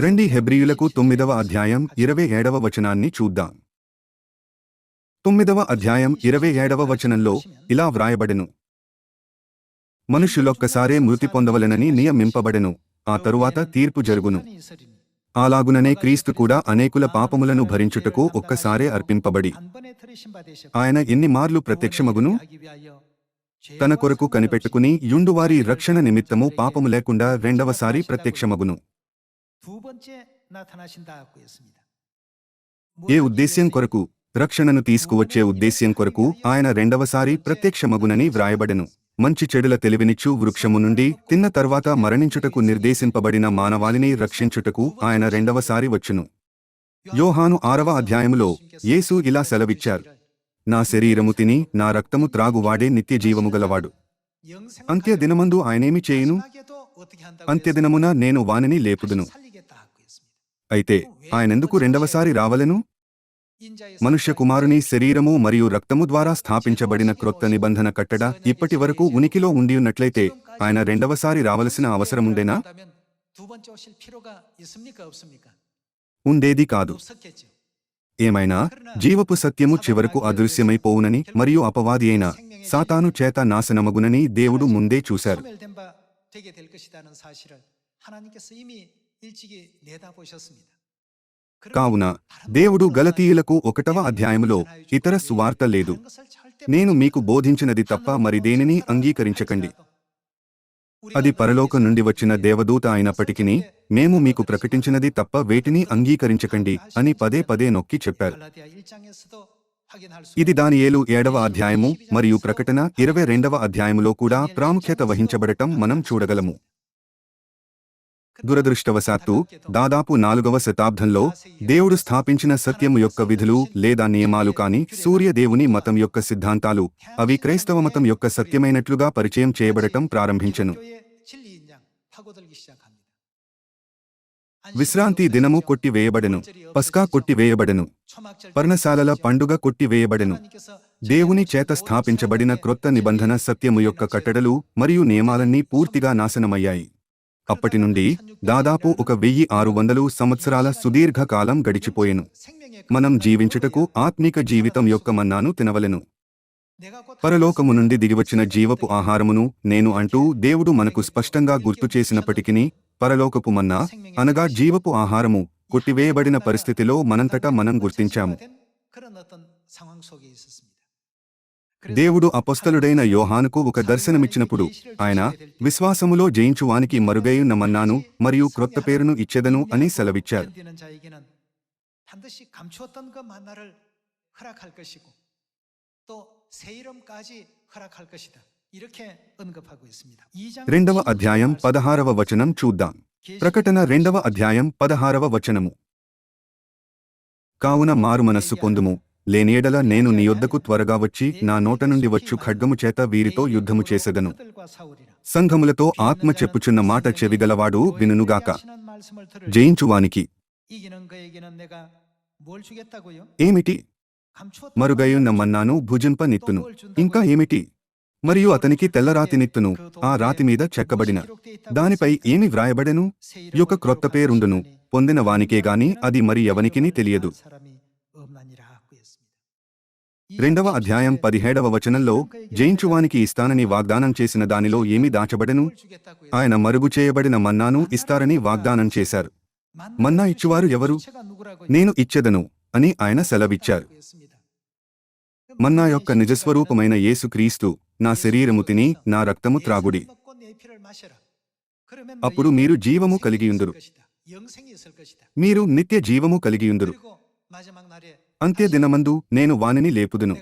రండి హెబ్రియులకు తొమ్మిదవ అధ్యాయం ఇరవై ఏడవ వచనాన్ని చూద్దాం. తొమ్మిదవ అధ్యాయం ఇరవై ఏడవ వచనంలో ఇలా వ్రాయబడెను. మనుషులొక్కసారే మృతి పొందవలెనని నియమింపబడెను ఆ తరువాత తీర్పు జరుగును. అలాగుననే క్రీస్తు కూడా అనేకుల పాపములను భరించుటకు ఒక్కసారే అర్పింపబడి. ఆయన ఎన్ని మార్లు ప్రత్యక్షమగును? తన కొరకు కనిపెట్టుకుని యుండువారి రక్షణ నిమిత్తము పాపము లేకుండా రెండవసారి ప్రత్యక్షమగును. ఏ ఉద్దేశ్యం కొరకు రక్షణను తీసుకువచ్చే ఉద్దేశ్యం కొరకు ఆయన రెండవసారి ప్రత్యక్షమగునని వ్రాయబడెను మంచి చెడుల తెలివినిచ్చు వృక్షము నుండి తిన్న తర్వాత మరణించుటకు నిర్దేశింపబడిన మానవాళిని రక్షించుటకు ఆయన రెండవసారి వచ్చును యోహాను ఆరవ అధ్యాయములో యేసు ఇలా సెలవిచ్చారు నా శరీరము తిని నా రక్తము త్రాగువాడే నిత్య జీవము గలవాడు అంత్య దినమందు ఆయనేమి చేయును అంత్యదినమున నేను వానిని లేపుదును అయితే ఆయనెందుకు రెండవసారి రావలెను? మనుష్య కుమారుని శరీరము మరియు రక్తము ద్వారా స్థాపించబడిన క్రొత్త నిబంధన కట్టడ ఇప్పటి వరకు ఉనికిలో ఉండి ఉన్నట్లయితే ఆయన రెండవసారి రావలసిన అవసరముండేనా? ఉండేది కాదు. ఏమైనా? జీవపు సత్యము చివరకు అదృశ్యమైపోవునని మరియు అపవాది అయిన సాతాను చేత నాశనమగునని దేవుడు ముందే చూశారు. కావున దేవుడు గలతీయులకు ఒకటవ అధ్యాయములో ఇతర సువార్త లేదు. నేను మీకు బోధించినది తప్ప మరి దేనిని అంగీకరించకండి. అది పరలోకం నుండి వచ్చిన దేవదూత అయినప్పటికీ మేము మీకు ప్రకటించినది తప్ప వేటిని అంగీకరించకండి అని పదే పదే నొక్కి చెప్పారు. ఇది దాని ఏలు ఏడవ అధ్యాయము మరియు ప్రకటన ఇరవై రెండవ అధ్యాయములో కూడా ప్రాముఖ్యత వహించబడటం మనం చూడగలము. దురదృష్టవశాత్తు దాదాపు నాలుగవ శతాబ్దంలో దేవుడు స్థాపించిన సత్యము యొక్క విధులు లేదా నియమాలు కాని సూర్యదేవుని మతం యొక్క సిద్ధాంతాలు అవి క్రైస్తవ మతం యొక్క సత్యమైనట్లుగా పరిచయం చేయబడటం ప్రారంభించను. విశ్రాంతి దినము కొట్టివేయబడెను పస్కా కొట్టివేయబడెను పర్ణశాలల పండుగ కొట్టివేయబడెను. దేవుని చేత స్థాపించబడిన క్రొత్త నిబంధన సత్యము యొక్క కట్టడలు మరియు నియమాలన్నీ పూర్తిగా నాశనమయ్యాయి. అప్పటి నుండి దాదాపు ఒక వెయ్యి ఆరు వందలు సంవత్సరాల సుదీర్ఘ కాలం గడిచిపోయెను. మనం జీవించుటకు ఆత్మిక జీవితం యొక్క మన్నాను తినవలెను. పరలోకము నుండి దిగివచ్చిన జీవపు ఆహారమును నేను అంటూ దేవుడు మనకు స్పష్టంగా గుర్తు చేసినప్పటికీ పరలోకపు మన్నా అనగా జీవపు ఆహారము కొట్టివేయబడిన పరిస్థితిలో మనంతటా మనం గుర్తించాము. దేవుడు అపస్తలుడైన యోహానుకు ఒక దర్శనమిచ్చినప్పుడు ఆయన విశ్వాసములో జయించువానికి మరుగైన మన్నాను మరియు క్రొత్త పేరును ఇచ్చేదను అని సెలవిచ్చారు. రెండవ అధ్యాయం పదహారవ వచనం చూద్దాం. ప్రకటన రెండవ అధ్యాయం పదహారవ వచనము. కావున మారుమనస్సు పొందుము. లేనేడల నేను నీ యొద్దకు త్వరగా వచ్చి నా నోట నుండి వచ్చు ఖడ్గము చేత వీరితో యుద్ధము చేసేదను. సంఘములతో ఆత్మ చెప్పుచున్న మాట చెవిగలవాడు వినుగాక. జయించువానికి ఏమిటి? మరుగయున్న మన్నాను భుజింప నిత్తును. ఇంకా ఏమిటి? మరియు అతనికి తెల్ల రాతి నిత్తును. ఆ రాతి మీద చెక్కబడిన దానిపై ఏమి వ్రాయబడెను? యొక్క క్రొత్త పేరుండును. పొందిన వానికే గాని అది మరి ఎవనికిని తెలియదు. రెండవ అధ్యాయం పదిహేడవ వచనంలో జయించువానికి ఇస్తానని వాగ్దానం చేసిన దానిలో ఏమి దాచబడను? ఆయన మరుగు చేయబడిన మన్నాను ఇస్తారని వాగ్దానం చేశారు. మన్నా ఇచ్చువారు ఎవరు? నేను ఇచ్చెదను అని ఆయన సెలవిచ్చారు. మన్నా యొక్క నిజస్వరూపమైన యేసుక్రీస్తు నా శరీరము తిని నా రక్తము త్రాగుడి. అప్పుడు మీరు జీవము కలిగియుందురు. మీరు నిత్య జీవము కలిగియుందురు. అంత్య దినమందు నేను వానిని లేపుదును.